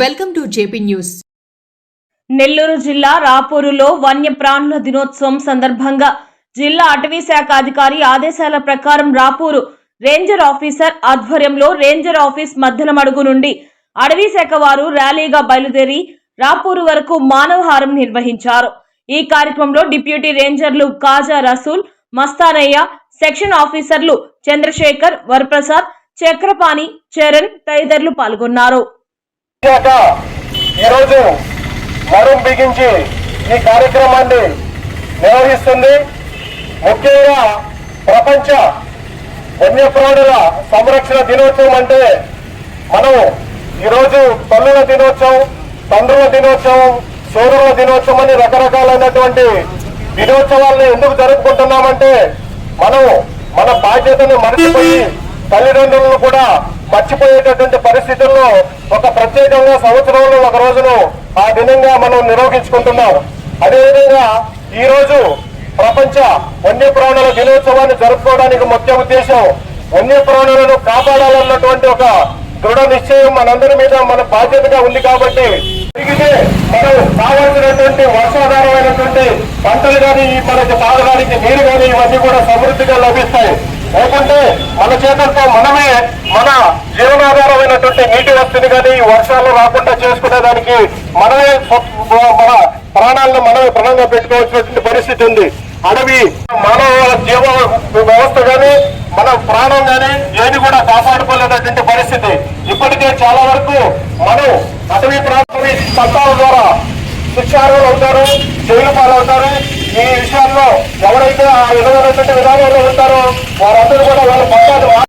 Welcome to J P news. Nellore జిల్లా రాపూరులో వన్యప్రాణుల దినోత్సవం సందర్భంగా జిల్లా అటవీ శాఖ అధికారి ఆదేశాల ప్రకారం రాపూరు రేంజర్ ఆఫీసర్ ఆధ్వర్యంలో రేంజర్ ఆఫీస్ మధ్యలమడుగు నుండి అటవీ శాఖ వారు ర్యాలీగా బయలుదేరి రాపూరు వరకు మానవహారం నిర్వహించారు. ఈ కార్యక్రమంలో డిప్యూటీ రేంజర్లు కాజా రసూల్ మస్తానయ్య సెక్షన్ ఆఫీసర్లు చంద్రశేఖర్ వరప్రసాద్ చక్రపాణి చరణ్ తదితరులు పాల్గొన్నారు. చేశాక ఈరోజు మరం బిగించి ఈ కార్యక్రమాన్ని నిర్వహిస్తుంది ముఖ్యంగా ప్రపంచ వన్యప్రాణుల సంరక్షణ దినోత్సవం అంటే మనం ఈరోజు తల్లుల దినోత్సవం తండ్రుల దినోత్సవం సోదరుల దినోత్సవం అని రకరకాలైనటువంటి దినోత్సవాలను ఎందుకు జరుపుకుంటున్నామంటే మనం మన బాధ్యతను మరచిపోయి తల్లిదండ్రులను కూడా మర్చిపోయేటటువంటి పరిస్థితుల్లో ఒక ప్రత్యేకంగా సంవత్సరంలో ఒక రోజును ఆ దినంగా మనం నిర్వహించుకుంటున్నాం అదేవిధంగా ఈ రోజు ప్రపంచ వన్యప్రాణుల దినోత్సవాన్ని జరుపుకోవడానికి ముఖ్య ఉద్దేశం వన్యప్రాణులను కాపాడాలన్నటువంటి ఒక దృఢ నిశ్చయం మనందరి మీద మన బాధ్యతగా ఉంది కాబట్టి తిరిగితే మనం కావాల్సినటువంటి వర్షాధారమైనటువంటి పంటలు కానీ మనకి తాగడానికి నీరు కానీ ఇవన్నీ కూడా సమృద్ధిగా లభిస్తాయి. లేకుంటే మన చేతులతో మనమే మన జీవనాధారమైనటువంటి నీటి వస్తుని కానీ వర్షాలు రాకుండా చేసుకునే దానికి మనమే మన ప్రాణాలను మనమే ప్రణంగా పెట్టుకోవాల్సినటువంటి పరిస్థితి ఉంది. అడవి మానవ జీవ వ్యవస్థ కానీ మన ప్రాణం కానీ ఏది కూడా కాపాడుకోలేనటువంటి పరిస్థితి. ఇప్పటికే చాలా వరకు మనం అటవీ ప్రాంతం చట్టాల ద్వారా శిక్షార్హులు అవుతారు జైలు పాలవుతారు. ఈ విషయాల్లో ఎవరైతే ఆ విధమైనటువంటి విధానంలో ఉంటారో వారందరూ